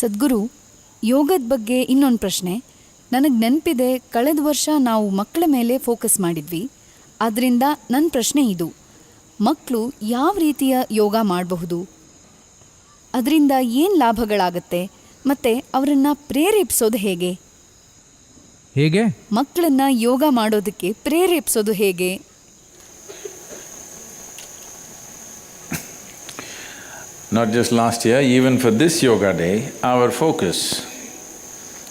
ಸದ್ಗುರು ಯೋಗದ ಬಗ್ಗೆ ಇನ್ನೊಂದು ಪ್ರಶ್ನೆ. ನನಗೆ ನೆನಪಿದೆ ಕಳೆದ ವರ್ಷ ನಾವು ಮಕ್ಕಳ ಮೇಲೆ ಫೋಕಸ್ ಮಾಡಿದ್ವಿ. ಅದರಿಂದ ನನ್ನ ಪ್ರಶ್ನೆ ಇದು. ಮಕ್ಕಳು ಯಾವ ರೀತಿಯ ಯೋಗ ಮಾಡಬಹುದು? ಅದರಿಂದ ಏನು ಲಾಭಗಳಾಗತ್ತೆ? ಮತ್ತೆ ಅವರನ್ನು ಪ್ರೇರೇಪಿಸೋದು ಹೇಗೆ? ಹೇಗೆ? ಮಕ್ಕಳನ್ನ ಯೋಗ ಮಾಡೋದಕ್ಕೆ ಪ್ರೇರೇಪಿಸೋದು ಹೇಗೆ? Not just last year, even for this yoga day, our focus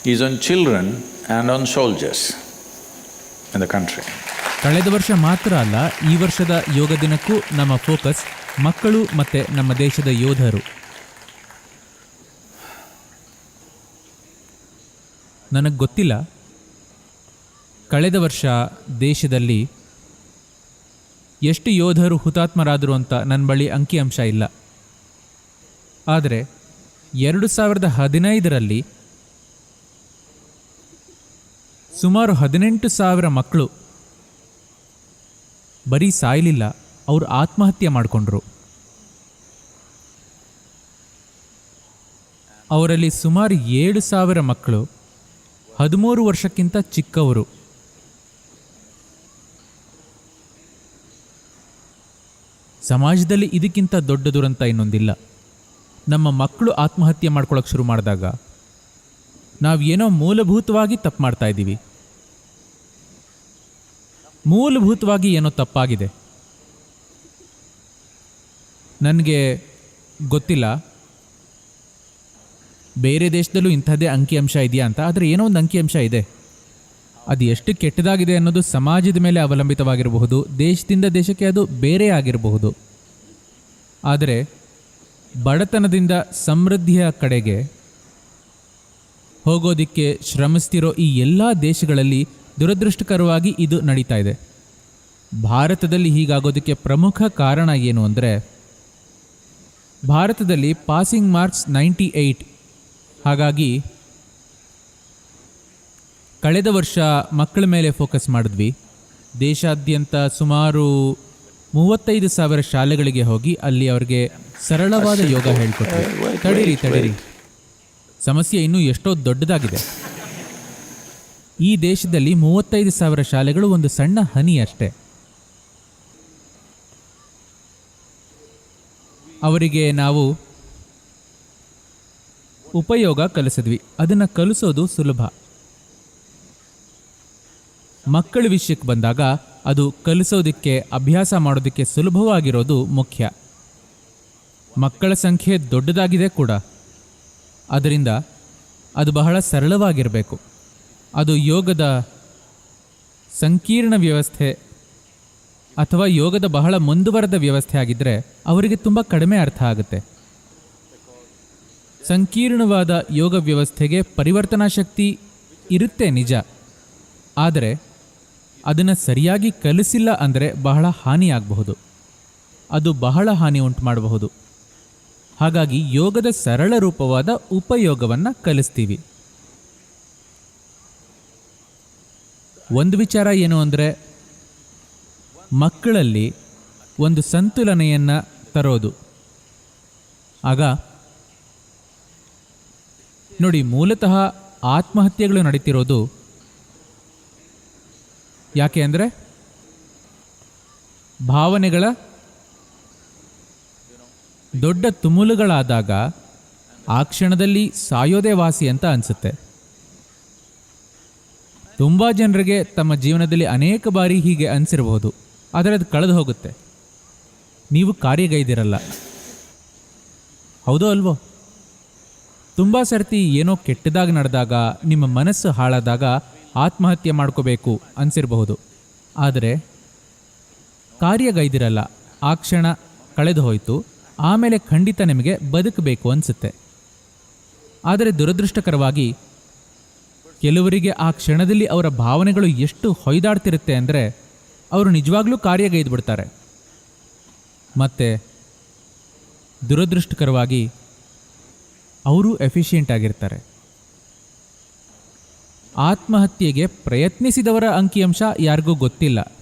is on children and on soldiers in the country. ಕಳೆದ ವರ್ಷ ಮಾತ್ರ ಅಲ್ಲ ಈ ವರ್ಷದ ಯೋಗ ದಿನಕ್ಕೂ ನಮ್ಮ ಫೋಕಸ್ ಮಕ್ಕಳು ಮತ್ತೆ ನಮ್ಮ ದೇಶದ ಯೋಧರು ನನಗೆ ಗೊತ್ತಿಲ್ಲ ಕಳೆದ ವರ್ಷ ದೇಶದಲ್ಲಿ ಎಷ್ಟು ಯೋಧರು ಹುತಾತ್ಮರಾದರು ಅಂತ ನನ್ನ ಬಳಿ ಅಂಕಿಅಂಶ ಇಲ್ಲ ಆದರೆ ಎರಡು ಸಾವಿರದ ಹದಿನೈದರಲ್ಲಿ ಸುಮಾರು ಹದಿನೆಂಟು ಸಾವಿರ ಮಕ್ಕಳು ಬರೀ ಸಾಯಲಿಲ್ಲ, ಅವರು ಆತ್ಮಹತ್ಯೆ ಮಾಡಿಕೊಂಡ್ರು. ಅವರಲ್ಲಿ ಸುಮಾರು ಏಳು ಸಾವಿರ ಮಕ್ಕಳು ಹದಿಮೂರು ವರ್ಷಕ್ಕಿಂತ ಚಿಕ್ಕವರು. ಸಮಾಜದಲ್ಲಿ ಇದಕ್ಕಿಂತ ದೊಡ್ಡ ದುರಂತ ಇನ್ನೊಂದಿಲ್ಲ. ನಮ್ಮ ಮಕ್ಕಳು ಆತ್ಮಹತ್ಯೆ ಮಾಡ್ಕೊಳ್ಳೋಕೆ ಶುರು ಮಾಡಿದಾಗ ನಾವು ಏನೋ ಮೂಲಭೂತವಾಗಿ ತಪ್ಪು ಮಾಡ್ತಾ ಇದ್ದೀವಿ. ಮೂಲಭೂತವಾಗಿ ಏನೋ ತಪ್ಪಾಗಿದೆ. ನನಗೆ ಗೊತ್ತಿಲ್ಲ. ಬೇರೆ ದೇಶದಲ್ಲೂ ಇಂಥದ್ದೇ ಅಂಕಿಅಂಶ ಇದೆಯಾ ಅಂತ, ಆದರೆ ಏನೋ ಒಂದು ಅಂಕಿಅಂಶ ಇದೆ. ಅದು ಎಷ್ಟು ಕೆಟ್ಟದಾಗಿದೆ ಅನ್ನೋದು ಸಮಾಜದ ಮೇಲೆ ಅವಲಂಬಿತವಾಗಿರಬಹುದು, ದೇಶದಿಂದ ದೇಶಕ್ಕೆ ಅದು ಬೇರೆ ಆಗಿರಬಹುದು ಆದರೆ ಬಡತನದಿಂದ ಸಮೃದ್ಧಿಯ ಕಡೆಗೆ ಹೋಗೋದಿಕ್ಕೆ ಶ್ರಮಿಸ್ತಿರೋ ಈ ಎಲ್ಲ ದೇಶಗಳಲ್ಲಿ ದುರದೃಷ್ಟಕರವಾಗಿ ಇದು ನಡೀತಾ ಇದೆ. ಭಾರತದಲ್ಲಿ ಹೀಗಾಗೋದಕ್ಕೆ ಪ್ರಮುಖ ಕಾರಣ ಏನು ಅಂದರೆ, ಭಾರತದಲ್ಲಿ ಪಾಸಿಂಗ್ ಮಾರ್ಕ್ಸ್ ನೈಂಟಿ ಏಯ್ಟ್ ಹಾಗಾಗಿ ಕಳೆದ ವರ್ಷ ಮಕ್ಕಳ ಮೇಲೆ ಫೋಕಸ್ ಮಾಡಿದ್ವಿ. ದೇಶಾದ್ಯಂತ ಸುಮಾರು ಮೂವತ್ತೈದು ಸಾವಿರ ಶಾಲೆಗಳಿಗೆ ಹೋಗಿ ಅಲ್ಲಿ ಅವ್ರಿಗೆ ಸರಳವಾದ ಯೋಗ ಹೇಳ್ಕೊಟ್ವಿ ತಡೀರಿ ತಡೀರಿ. ಸಮಸ್ಯೆ ಇನ್ನೂ ಎಷ್ಟೋ ದೊಡ್ಡದಾಗಿದೆ. ಈ ದೇಶದಲ್ಲಿ ಮೂವತ್ತೈದು ಸಾವಿರ ಶಾಲೆಗಳು ಒಂದು ಸಣ್ಣ ಹನಿ ಅಷ್ಟೇ. ಅವರಿಗೆ ನಾವು ಉಪಯೋಗ ಕಲಿಸಿದ್ವಿ. ಅದನ್ನು ಕಲಿಸೋದು ಸುಲಭ. ಮಕ್ಕಳ ವಿಷಯಕ್ಕೆ ಬಂದಾಗ ಅದು ಕಲಿಸೋದಕ್ಕೆ, ಅಭ್ಯಾಸ ಮಾಡೋದಕ್ಕೆ ಸುಲಭವಾಗಿರೋದು ಮುಖ್ಯ. ಮಕ್ಕಳ ಸಂಖ್ಯೆ ದೊಡ್ಡದಾಗಿದೆ ಕೂಡ. ಅದರಿಂದ ಅದು ಬಹಳ ಸರಳವಾಗಿರಬೇಕು. ಅದು ಯೋಗದ ಸಂಕೀರ್ಣ ವ್ಯವಸ್ಥೆ ಅಥವಾ ಯೋಗದ ಬಹಳ ಮುಂದುವರೆದ ವ್ಯವಸ್ಥೆ ಆಗಿದ್ದರೆ ಅವರಿಗೆ ತುಂಬ ಕಡಿಮೆ ಅರ್ಥ ಆಗುತ್ತೆ. ಸಂಕೀರ್ಣವಾದ ಯೋಗ ವ್ಯವಸ್ಥೆಗೆ ಪರಿವರ್ತನಾ ಶಕ್ತಿ ಇರುತ್ತೆ ನಿಜ. ಆದರೆ ಅದನ್ನು ಸರಿಯಾಗಿ ಕಲಿಸಿಲ್ಲ ಅಂದರೆ ಬಹಳ ಹಾನಿಯಾಗಬಹುದು. ಅದು ಬಹಳ ಹಾನಿ ಉಂಟು ಮಾಡಬಹುದು ಹಾಗಾಗಿ ಯೋಗದ ಸರಳ ರೂಪವಾದ ಉಪಯೋಗವನ್ನು ಕಲಿಸ್ತೀವಿ. ಒಂದು ವಿಚಾರ ಏನು ಅಂದರೆ, ಮಕ್ಕಳಲ್ಲಿ ಒಂದು ಸಂತುಲನೆಯನ್ನು ತರೋದು. ಆಗ ನೋಡಿ, ಮೂಲತಃ ಆತ್ಮಹತ್ಯೆಗಳು ನಡೀತಿರೋದು ಯಾಕೆ ಅಂದರೆ ಭಾವನೆಗಳ ದೊಡ್ಡ ತುಮುಲುಗಳಾದಾಗ ಆ ಕ್ಷಣದಲ್ಲಿ ಸಾಯೋದೇ ವಾಸಿ ಅಂತ ಅನಿಸುತ್ತೆ. ತುಂಬ ಜನರಿಗೆ ತಮ್ಮ ಜೀವನದಲ್ಲಿ ಅನೇಕ ಬಾರಿ ಹೀಗೆ ಅನಿಸಿರಬಹುದು, ಆದರೆ ಅದು ಕಳೆದು ಹೋಗುತ್ತೆ. ನೀವು ಕಾರ್ಯಗೈದಿರಲ್ಲ. ಹೌದೋ ಅಲ್ವೋ? ತುಂಬ ಸರ್ತಿ ಏನೋ ಕೆಟ್ಟದಾಗಿ ನಡೆದಾಗ, ನಿಮ್ಮ ಮನಸ್ಸು ಹಾಳಾದಾಗ ಆತ್ಮಹತ್ಯೆ ಮಾಡ್ಕೋಬೇಕು ಅನಿಸಿರಬಹುದು. ಆದರೆ ಕಾರ್ಯಗೈದಿರಲ್ಲ. ಆ ಕ್ಷಣ ಕಳೆದು ಹೋಯಿತು. ಆಮೇಲೆ ಖಂಡಿತ ನಿಮಗೆ ಬದುಕಬೇಕು ಅನಿಸುತ್ತೆ. ಆದರೆ ದುರದೃಷ್ಟಕರವಾಗಿ ಕೆಲವರಿಗೆ ಆ ಕ್ಷಣದಲ್ಲಿ ಅವರ ಭಾವನೆಗಳು ಎಷ್ಟು ಹೊಯ್ದಾಡ್ತಿರುತ್ತೆ ಅಂದರೆ ಅವರು ನಿಜವಾಗ್ಲೂ ಕಾರ್ಯಗೈದ್ಬಿಡ್ತಾರೆ ಮತ್ತು ದುರದೃಷ್ಟಕರವಾಗಿ ಅವರು ಎಫಿಷಿಯೆಂಟ್ ಆಗಿರ್ತಾರೆ. ಆತ್ಮಹತ್ಯೆಗೆ ಪ್ರಯತ್ನಿಸಿದವರ ಅಂಕಿಅಂಶ ಯಾರಿಗೂ ಗೊತ್ತಿಲ್ಲ.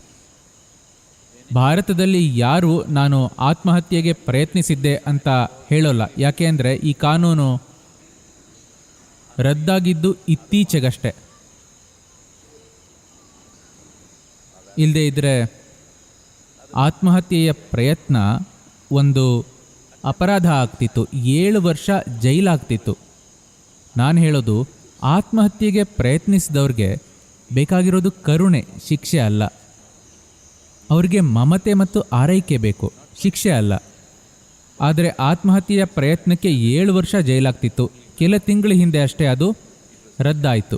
ಭಾರತದಲ್ಲಿ ಯಾರು ನಾನು ಆತ್ಮಹತ್ಯೆಗೆ ಪ್ರಯತ್ನಿಸಿದ್ದೆ ಅಂತ ಹೇಳೋಲ್ಲ. ಯಾಕೆ ಈ ಕಾನೂನು ರದ್ದಾಗಿದ್ದು ಇತ್ತೀಚೆಗಷ್ಟೆ. ಇಲ್ಲದೆ ಇದ್ದರೆ ಆತ್ಮಹತ್ಯೆಯ ಪ್ರಯತ್ನ ಒಂದು ಅಪರಾಧ ಆಗ್ತಿತ್ತು. ಏಳು ವರ್ಷ ಜೈಲಾಗ್ತಿತ್ತು. ನಾನು ಹೇಳೋದು ಆತ್ಮಹತ್ಯೆಗೆ ಪ್ರಯತ್ನಿಸಿದವ್ರಿಗೆ ಬೇಕಾಗಿರೋದು ಕರುಣೆ, ಶಿಕ್ಷೆ ಅಲ್ಲ. ಅವ್ರಿಗೆ ಮಮತೆ ಮತ್ತು ಆರೈಕೆ ಬೇಕು, ಶಿಕ್ಷೆ ಅಲ್ಲ. ಆದರೆ ಆತ್ಮಹತ್ಯೆಯ ಪ್ರಯತ್ನಕ್ಕೆ ಏಳು ವರ್ಷ ಜೈಲಾಗ್ತಿತ್ತು. ಕೆಲ ತಿಂಗಳ ಹಿಂದೆ ಅಷ್ಟೇ ಅದು ರದ್ದಾಯಿತು.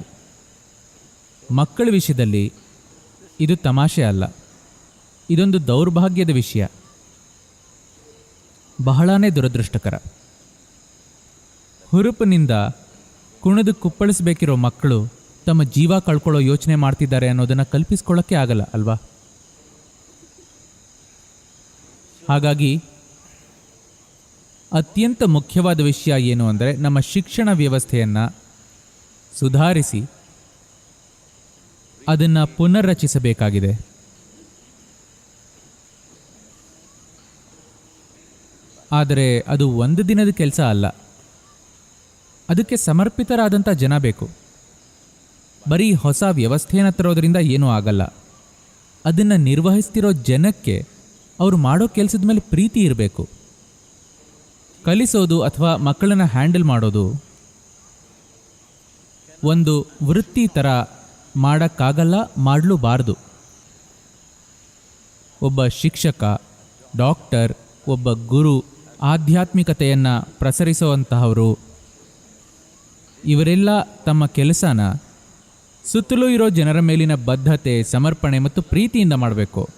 ಮಕ್ಕಳ ವಿಷಯದಲ್ಲಿ ಇದು ತಮಾಷೆ ಅಲ್ಲ. ಇದೊಂದು ದೌರ್ಭಾಗ್ಯದ ವಿಷಯ. ಬಹಳನೇ ದುರದೃಷ್ಟಕರ. ಹುರುಪಿನಿಂದ ಕುಣಿದು ಕುಪ್ಪಳಿಸಬೇಕಿರೋ ಮಕ್ಕಳು ತಮ್ಮ ಜೀವ ಕಳ್ಕೊಳ್ಳೋ ಯೋಚನೆ ಮಾಡ್ತಿದ್ದಾರೆ ಅನ್ನೋದನ್ನು ಕಲ್ಪಿಸ್ಕೊಳ್ಳೋಕ್ಕೆ ಆಗಲ್ಲ, ಅಲ್ವಾ? ಹಾಗಾಗಿ ಅತ್ಯಂತ ಮುಖ್ಯವಾದ ವಿಷಯ ಏನು ಅಂದರೆ ನಮ್ಮ ಶಿಕ್ಷಣ ವ್ಯವಸ್ಥೆಯನ್ನು ಸುಧಾರಿಸಿ, ಅದನ್ನು ಪುನರ್ರಚಿಸಬೇಕಾಗಿದೆ. ಆದರೆ ಅದು ಒಂದು ದಿನದ ಕೆಲಸ ಅಲ್ಲ. ಅದಕ್ಕೆ ಸಮರ್ಪಿತರಾದಂಥ ಜನ ಬೇಕು. ಬರೀ ಹೊಸ ವ್ಯವಸ್ಥೆಯನ್ನು ತರೋದ್ರಿಂದ ಏನೂ ಆಗಲ್ಲ. ಅದನ್ನು ನಿರ್ವಹಿಸ್ತಿರೋ ಜನಕ್ಕೆ ಅವರು ಮಾಡೋ ಕೆಲಸದ ಮೇಲೆ ಪ್ರೀತಿ ಇರಬೇಕು. ಕಲಿಸೋದು ಅಥವಾ ಮಕ್ಕಳನ್ನು ಹ್ಯಾಂಡಲ್ ಮಾಡೋದು ಒಂದು ವೃತ್ತಿ ಥರ ಮಾಡೋಕ್ಕಾಗಲ್ಲ, ಮಾಡಲೂಬಾರ್ದು. ಒಬ್ಬ ಶಿಕ್ಷಕ, ಡಾಕ್ಟರ್, ಒಬ್ಬ ಗುರು ಆಧ್ಯಾತ್ಮಿಕತೆಯನ್ನು ಪ್ರಸರಿಸುವಂತಹವರು ಇವರೆಲ್ಲ ತಮ್ಮ ಕೆಲಸನ ಸುತ್ತಲೂ ಇರೋ ಜನರ ಮೇಲಿನ ಬದ್ಧತೆ, ಸಮರ್ಪಣೆ ಮತ್ತು ಪ್ರೀತಿಯಿಂದ ಮಾಡಬೇಕು.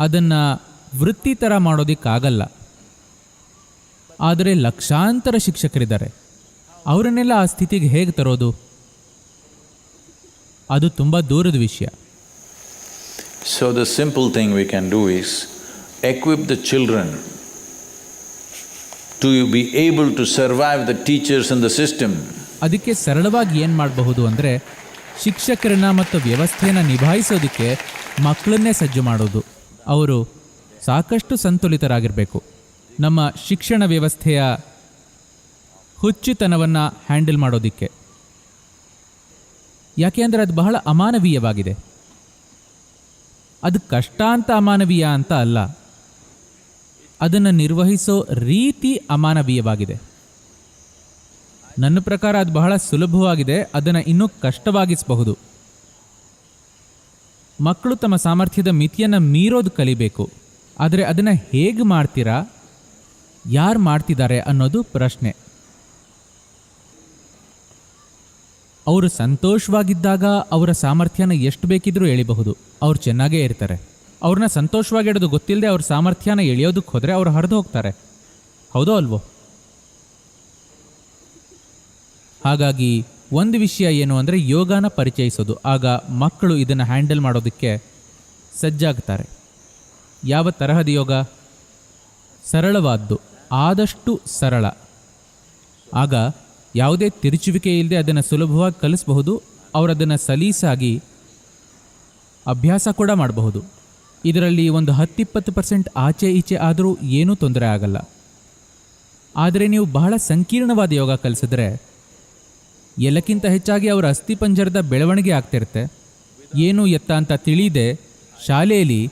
ಅದನ್ನು ವೃತ್ತಿ ಥರ ಮಾಡೋದಕ್ಕಾಗಲ್ಲ. ಆದರೆ ಲಕ್ಷಾಂತರ ಶಿಕ್ಷಕರಿದ್ದಾರೆ. ಅವರನ್ನೆಲ್ಲ ಆ ಸ್ಥಿತಿಗೆ ಹೇಗೆ ತರೋದು? ಅದು ತುಂಬ ದೂರದ ವಿಷಯ. So the simple thing we can do is equip the children to you be able to survive the teachers in the system. ಅದಕ್ಕೆ ಸರಳವಾಗಿ ಏನು ಮಾಡಬಹುದು ಅಂದರೆ ಶಿಕ್ಷಕರನ್ನ ಮತ್ತು ವ್ಯವಸ್ಥೆಯನ್ನು ನಿಭಾಯಿಸೋದಕ್ಕೆ ಮಕ್ಕಳನ್ನೇ ಸಜ್ಜು ಮಾಡೋದು. ಅವರು ಸಾಕಷ್ಟು ಸಂತುಲಿತರಾಗಿರಬೇಕು. ನಮ್ಮ ಶಿಕ್ಷಣ ವ್ಯವಸ್ಥೆಯ ಹುಚ್ಚುತನವನ್ನು ಹ್ಯಾಂಡಲ್ ಮಾಡೋದಕ್ಕೆ. ಯಾಕೆ ಅಂದರೆ ಅದು ಬಹಳ ಅಮಾನವೀಯವಾಗಿದೆ. ಅದು ಕಷ್ಟ ಅಂತ ಅಮಾನವೀಯ ಅಂತ ಅಲ್ಲ. ಅದನ್ನು ನಿರ್ವಹಿಸೋ ರೀತಿ ಅಮಾನವೀಯವಾಗಿದೆ. ನನ್ನ ಪ್ರಕಾರ ಅದು ಬಹಳ ಸುಲಭವಾಗಿದೆ, ಅದನ್ನು ಇನ್ನೂ ಕಷ್ಟವಾಗಿಸಬಹುದು. ಮಕ್ಕಳು ತಮ್ಮ ಸಾಮರ್ಥ್ಯದ ಮಿತಿಯನ್ನು ಮೀರೋದು ಕಲಿಬೇಕು, ಆದರೆ ಅದನ್ನು ಹೇಗೆ ಮಾಡ್ತೀರಾ, ಯಾರು ಮಾಡ್ತಿದ್ದಾರೆ ಅನ್ನೋದು ಪ್ರಶ್ನೆ. ಅವರು ಸಂತೋಷವಾಗಿದ್ದಾಗ ಅವರ ಸಾಮರ್ಥ್ಯನ ಎಷ್ಟು ಬೇಕಿದ್ರೂ ಎಳಿಬಹುದು, ಅವ್ರು ಚೆನ್ನಾಗೇ ಇರ್ತಾರೆ. ಅವ್ರನ್ನ ಸಂತೋಷವಾಗಿಡೋದು ಗೊತ್ತಿಲ್ಲದೆ ಅವ್ರ ಸಾಮರ್ಥ್ಯನ ಎಳೆಯೋದಕ್ಕೆ ಹೋದರೆ ಅವ್ರು ಹರಿದು ಹೋಗ್ತಾರೆ. ಹೌದೋ ಅಲ್ವೋ? ಹಾಗಾಗಿ ಒಂದು ವಿಷಯ ಏನು ಅಂದರೆ ಯೋಗನ ಪರಿಚಯಿಸೋದು. ಆಗ ಮಕ್ಕಳು ಇದನ್ನು ಹ್ಯಾಂಡಲ್ ಮಾಡೋದಕ್ಕೆ ಸಜ್ಜಾಗ್ತಾರೆ. ಯಾವ ತರಹದ ಯೋಗ? ಸರಳವಾದ್ದು, ಆದಷ್ಟು ಸರಳ. ಆಗ ಯಾವುದೇ ತಿರುಚುವಿಕೆ ಇಲ್ಲದೆ ಅದನ್ನು ಸುಲಭವಾಗಿ ಕಲಿಸಬಹುದು, ಅವರದನ್ನು ಸಲೀಸಾಗಿ ಅಭ್ಯಾಸ ಕೂಡ ಮಾಡಬಹುದು. ಇದರಲ್ಲಿ ಒಂದು ಹತ್ತಿಪ್ಪತ್ತು ಪರ್ಸೆಂಟ್ ಆಚೆ ಈಚೆ ಆದರೂ ಏನೂ ತೊಂದರೆ ಆಗಲ್ಲ. ಆದರೆ ನೀವು ಬಹಳ ಸಂಕೀರ್ಣವಾದ ಯೋಗ ಕಲಿಸಿದ್ರೆ ಎಲ್ಲಕ್ಕಿಂತ ಹೆಚ್ಚಾಗಿ ಅವರ ಅಸ್ಥಿಪಂಜರದ ಬೆಳವಣಿಗೆ ಆಗ್ತಿರುತ್ತೆ. ಏನು ಎತ್ತ ಅಂತ ತಿಳಿದೆ ಶಾಲೆಯಲ್ಲಿ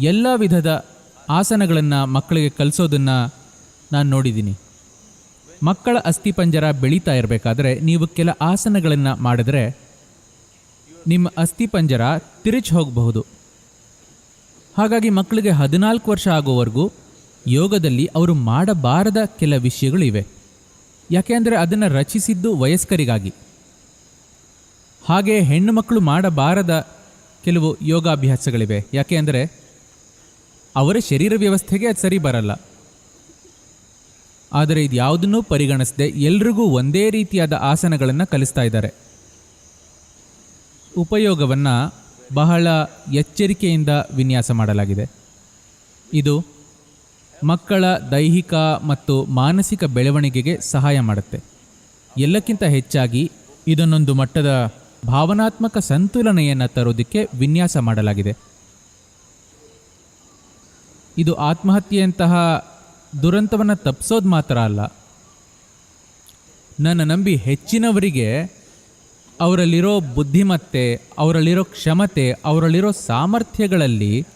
ಎಲ್ಲ ವಿಧದ ಆಸನಗಳನ್ನು ಮಕ್ಕಳಿಗೆ ಕಲಿಸೋದನ್ನು ನಾನು ನೋಡಿದ್ದೀನಿ. ಮಕ್ಕಳ ಅಸ್ಥಿಪಂಜರ ಬೆಳೀತಾ ಇರಬೇಕಾದ್ರೆ ನೀವು ಕೆಲ ಆಸನಗಳನ್ನು ಮಾಡಿದ್ರೆ ನಿಮ್ಮ ಅಸ್ಥಿಪಂಜರ ತಿರುಚಿ ಹೋಗಬಹುದು. ಹಾಗಾಗಿ ಮಕ್ಕಳಿಗೆ ಹದಿನಾಲ್ಕು ವರ್ಷ ಆಗೋವರೆಗೂ ಯೋಗದಲ್ಲಿ ಅವರು ಮಾಡಬಾರದ ಕೆಲ ವಿಷಯಗಳಿವೆ. ಯಾಕೆಂದರೆ ಅದನ್ನು ರಚಿಸಿದ್ದು ವಯಸ್ಕರಿಗಾಗಿ. ಹಾಗೆ ಹೆಣ್ಣು ಮಕ್ಕಳು ಮಾಡಬಾರದ ಕೆಲವು ಯೋಗಾಭ್ಯಾಸಗಳಿವೆ. ಯಾಕೆ ಅಂದರೆ ಅವರ ಶರೀರ ವ್ಯವಸ್ಥೆಗೆ ಅದು ಸರಿ ಬರಲ್ಲ. ಆದರೆ ಇದು ಯಾವುದನ್ನೂ ಪರಿಗಣಿಸದೆ ಎಲ್ರಿಗೂ ಒಂದೇ ರೀತಿಯಾದ ಆಸನಗಳನ್ನು ಕಲಿಸ್ತಾ ಇದ್ದಾರೆ. ಉಪಯೋಗವನ್ನು ಬಹಳ ಎಚ್ಚರಿಕೆಯಿಂದ ವಿನ್ಯಾಸ ಮಾಡಲಾಗಿದೆ. ಇದು ಮಕ್ಕಳ ದೈಹಿಕ ಮತ್ತು ಮಾನಸಿಕ ಬೆಳವಣಿಗೆಗೆ ಸಹಾಯ ಮಾಡುತ್ತೆ. ಎಲ್ಲಕ್ಕಿಂತ ಹೆಚ್ಚಾಗಿ ಇದನ್ನೊಂದು ಮಟ್ಟದ ಭಾವನಾತ್ಮಕ ಸಂತುಲನೆಯನ್ನು ತರೋದಕ್ಕೆ ವಿನ್ಯಾಸ ಮಾಡಲಾಗಿದೆ. ಇದು ಆತ್ಮಹತ್ಯೆಯಂತಹ ದುರಂತವನ್ನು ತಪ್ಪಿಸೋದು ಮಾತ್ರ ಅಲ್ಲ. ನನ್ನ ನಂಬಿ ಹೆಚ್ಚಿನವರಿಗೆ ಅವರಲ್ಲಿರೋ ಬುದ್ಧಿಮತ್ತೆ, ಅವರಲ್ಲಿರೋ ಕ್ಷಮತೆ, ಅವರಲ್ಲಿರೋ ಸಾಮರ್ಥ್ಯಗಳಲ್ಲಿ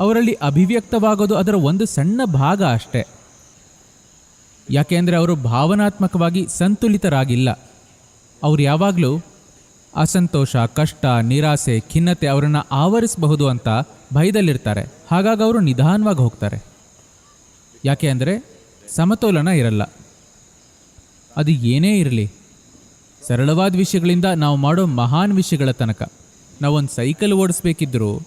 ಅವರಲ್ಲಿ ಅಭಿವ್ಯಕ್ತವಾಗೋದು ಅದರ ಒಂದು ಸಣ್ಣ ಭಾಗ ಅಷ್ಟೇ. ಯಾಕೆಂದರೆ ಅವರು ಭಾವನಾತ್ಮಕವಾಗಿ ಸಂತುಲಿತರಾಗಿಲ್ಲ. ಅವರು ಯಾವಾಗಲೂ ಅಸಂತೋಷ, ಕಷ್ಟ, ನಿರಾಸೆ, ಖಿನ್ನತೆ ಅವರನ್ನು ಆವರಿಸಬಹುದು ಅಂತ ಭಯದಲ್ಲಿರ್ತಾರೆ. ಹಾಗಾಗಿ ಅವರು ನಿಧಾನವಾಗಿ ಹೋಗ್ತಾರೆ. ಯಾಕೆ ಅಂದರೆ ಸಮತೋಲನ ಇರಲ್ಲ. ಅದು ಏನೇ ಇರಲಿ. ಸರಳವಾದ ವಿಷಯಗಳಿಂದ ನಾವು ಮಾಡೋ ಮಹಾನ್ ವಿಷಯಗಳ ತನಕ. ನಾವೊಂದು ಸೈಕಲ್ ಓಡಿಸ್ಬೇಕಿದ್ರೂ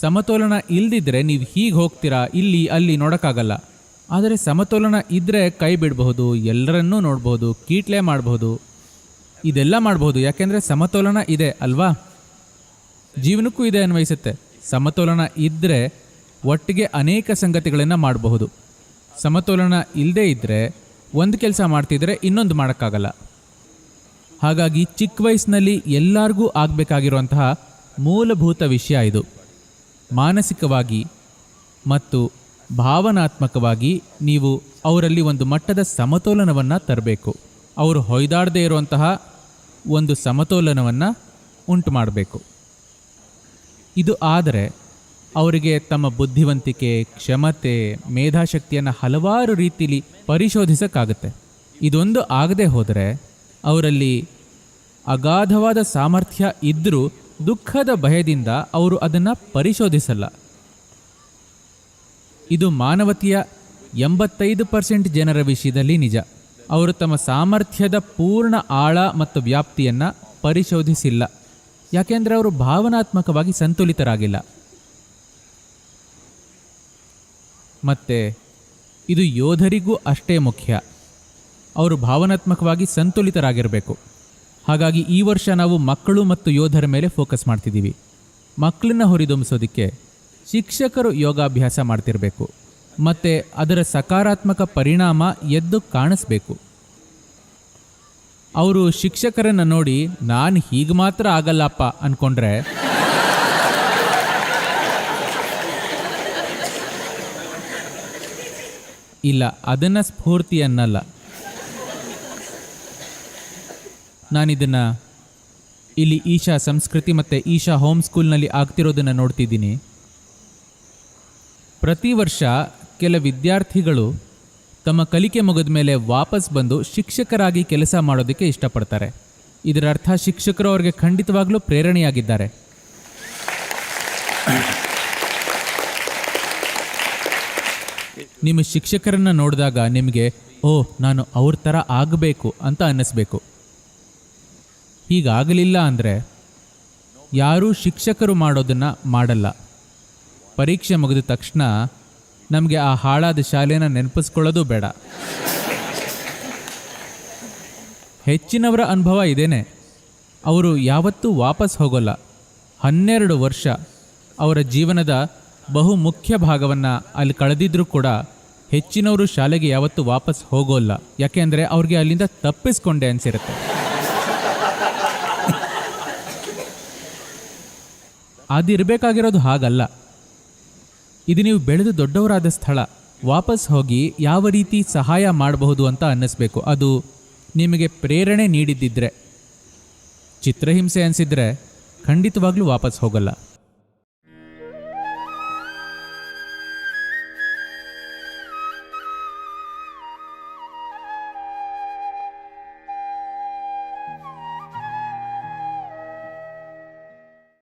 ಸಮತೋಲನ ಇಲ್ದಿದ್ರೆ ನೀವು ಹೀಗೆ ಹೋಗ್ತೀರಾ? ಇಲ್ಲಿ, ಅಲ್ಲಿ ನೋಡೋಕ್ಕಾಗಲ್ಲ. ಆದರೆ ಸಮತೋಲನ ಇದ್ದರೆ ಕೈ ಬಿಡಬಹುದು, ಎಲ್ಲರನ್ನೂ ನೋಡಬಹುದು, ಕೀಟ್ಲೆ ಮಾಡಬಹುದು. ಇದೆಲ್ಲ ಮಾಡಬಹುದು, ಯಾಕೆಂದರೆ ಸಮತೋಲನ ಇದೆ, ಅಲ್ವಾ? ಜೀವನಕ್ಕೂ ಇದೆ ಅನ್ವಯಿಸುತ್ತೆ. ಸಮತೋಲನ ಇದ್ದರೆ ಒಟ್ಟಿಗೆ ಅನೇಕ ಸಂಗತಿಗಳನ್ನು ಮಾಡಬಹುದು. ಸಮತೋಲನ ಇಲ್ಲದೇ ಇದ್ದರೆ ಒಂದು ಕೆಲಸ ಮಾಡ್ತಿದ್ರೆ ಇನ್ನೊಂದು ಮಾಡೋಕ್ಕಾಗಲ್ಲ. ಹಾಗಾಗಿ ಚಿಕ್ಕ ವಯಸ್ಸಿನಲ್ಲಿ ಎಲ್ಲರಿಗೂ ಆಗಬೇಕಾಗಿರುವಂತಹ ಮೂಲಭೂತ ವಿಷಯ ಇದು. ಮಾನಸಿಕವಾಗಿ ಮತ್ತು ಭಾವನಾತ್ಮಕವಾಗಿ ನೀವು ಅವರಲ್ಲಿ ಒಂದು ಮಟ್ಟದ ಸಮತೋಲನವನ್ನು ತರಬೇಕು. ಅವರು ಹೊಯ್ದಾಡದೇ ಇರುವಂತಹ ಒಂದು ಸಮತೋಲನವನ್ನು ಉಂಟು ಮಾಡಬೇಕು ಇದು ಆದರೆ ಅವರಿಗೆ ತಮ್ಮ ಬುದ್ಧಿವಂತಿಕೆ, ಕ್ಷಮತೆ, ಮೇಧಾಶಕ್ತಿಯನ್ನು ಹಲವಾರು ರೀತಿಯಲ್ಲಿ ಪರಿಶೋಧಿಸೋಕ್ಕಾಗುತ್ತೆ. ಇದೊಂದು ಆಗದೆ ಹೋದರೆ ಅವರಲ್ಲಿ ಅಗಾಧವಾದ ಸಾಮರ್ಥ್ಯ ಇದ್ದರೂ ದುಃಖದ ಭಯದಿಂದ ಅವರು ಅದನ್ನು ಪರಿಶೋಧಿಸಲ್ಲ. ಇದು ಮಾನವತೆಯ ಎಂಬತ್ತೈದು ಪರ್ಸೆಂಟ್ ಜನರ ವಿಷಯದಲ್ಲಿ ನಿಜ. ಅವರು ತಮ್ಮ ಸಾಮರ್ಥ್ಯದ ಪೂರ್ಣ ಆಳ ಮತ್ತು ವ್ಯಾಪ್ತಿಯನ್ನು ಪರಿಶೋಧಿಸಿಲ್ಲ. ಯಾಕೆಂದರೆ ಅವರು ಭಾವನಾತ್ಮಕವಾಗಿ ಸಂತುಲಿತರಾಗಿಲ್ಲ. ಮತ್ತು, ಇದು ಯೋಧರಿಗೂ ಅಷ್ಟೇ ಮುಖ್ಯ. ಅವರು ಭಾವನಾತ್ಮಕವಾಗಿ ಸಂತುಲಿತರಾಗಿರಬೇಕು. ಹಾಗಾಗಿ ಈ ವರ್ಷ ನಾವು ಮಕ್ಕಳು ಮತ್ತು ಯೋಧರ ಮೇಲೆ ಫೋಕಸ್ ಮಾಡ್ತಿದ್ದೀವಿ. ಮಕ್ಕಳನ್ನ ಹುರಿದುಂಬಿಸೋದಕ್ಕೆ ಶಿಕ್ಷಕರು ಯೋಗಾಭ್ಯಾಸ ಮಾಡ್ತಿರಬೇಕು. ಮತ್ತು ಅದರ ಸಕಾರಾತ್ಮಕ ಪರಿಣಾಮ ಎದ್ದು ಕಾಣಿಸ್ಬೇಕು. ಅವರು ಶಿಕ್ಷಕರನ್ನು ನೋಡಿ, ನಾನು ಹೀಗೆ ಮಾತ್ರ ಆಗಲ್ಲಪ್ಪ ಅಂದ್ಕೊಂಡ್ರೆ ಇಲ್ಲ, ಅದನ್ನು ಸ್ಫೂರ್ತಿ ಅನ್ನಲ್ಲ. ನಾನಿದನ್ನು ಇಲ್ಲಿ ಈಶಾ ಸಂಸ್ಕೃತಿ ಮತ್ತು ಈಶಾ ಹೋಮ್ ಸ್ಕೂಲ್ನಲ್ಲಿ ಆಗ್ತಿರೋದನ್ನು ನೋಡ್ತಿದ್ದೀನಿ. ಪ್ರತಿ ವರ್ಷ ಕೆಲ ವಿದ್ಯಾರ್ಥಿಗಳು ತಮ್ಮ ಕಲಿಕೆ ಮುಗಿದ ಮೇಲೆ ವಾಪಸ್ ಬಂದು ಶಿಕ್ಷಕರಾಗಿ ಕೆಲಸ ಮಾಡೋದಕ್ಕೆ ಇಷ್ಟಪಡ್ತಾರೆ. ಇದರ ಅರ್ಥ ಶಿಕ್ಷಕರು ಅವರಿಗೆ ಖಂಡಿತವಾಗಲೂ ಪ್ರೇರಣೆಯಾಗಿದ್ದಾರೆ. ನಿಮ್ಮ ಶಿಕ್ಷಕರನ್ನ ನೋಡಿದಾಗ ನಿಮಗೆ ಓ ನಾನು ಅವ್ರ ಥರ ಆಗಬೇಕು ಅಂತ ಅನ್ನಿಸ್ಬೇಕು. ಹೀಗಾಗಲಿಲ್ಲ ಅಂದರೆ ಯಾರೂ ಶಿಕ್ಷಕರು ಮಾಡೋದನ್ನು ಮಾಡಲ್ಲ. ಪರೀಕ್ಷೆ ಮುಗಿದ ತಕ್ಷಣ ನಮಗೆ ಆ ಹಾಳಾದ ಶಾಲೆನ ನೆನಪಿಸ್ಕೊಳ್ಳೋದು ಬೇಡ. ಹೆಚ್ಚಿನವರ ಅನುಭವ ಇದೇನೆ. ಅವರು ಯಾವತ್ತೂ ವಾಪಸ್ ಹೋಗೋಲ್ಲ. ಹನ್ನೆರಡು ವರ್ಷ ಅವರ ಜೀವನದ ಬಹು ಮುಖ್ಯ ಭಾಗವನ್ನು ಅಲ್ಲಿ ಕಳೆದಿದ್ರೂ ಕೂಡ ಹೆಚ್ಚಿನವರು ಶಾಲೆಗೆ ಯಾವತ್ತೂ ವಾಪಸ್ ಹೋಗೋಲ್ಲ. ಯಾಕೆಂದರೆ ಅವ್ರಿಗೆ ಅಲ್ಲಿಂದ ತಪ್ಪಿಸ್ಕೊಂಡೆ ಅನಿಸಿರುತ್ತೆ. ಅದಿರಬೇಕಾಗಿರೋದು ಹಾಗಲ್ಲ. ಇದು ನೀವು ಬೆಳೆದು ದೊಡ್ಡವರಾದ ಸ್ಥಳ. ವಾಪಸ್ ಹೋಗಿ ಯಾವ ರೀತಿ ಸಹಾಯ ಮಾಡಬಹುದು ಅಂತ ಅನ್ನಿಸ್ಬೇಕು. ಅದು ನಿಮಗೆ ಪ್ರೇರಣೆ ನೀಡಿದ್ದಿದ್ರೆ. ಚಿತ್ರಹಿಂಸೆ ಅನಿಸಿದರೆ ಖಂಡಿತವಾಗ್ಲೂ ವಾಪಸ್ ಹೋಗಲ್ಲ.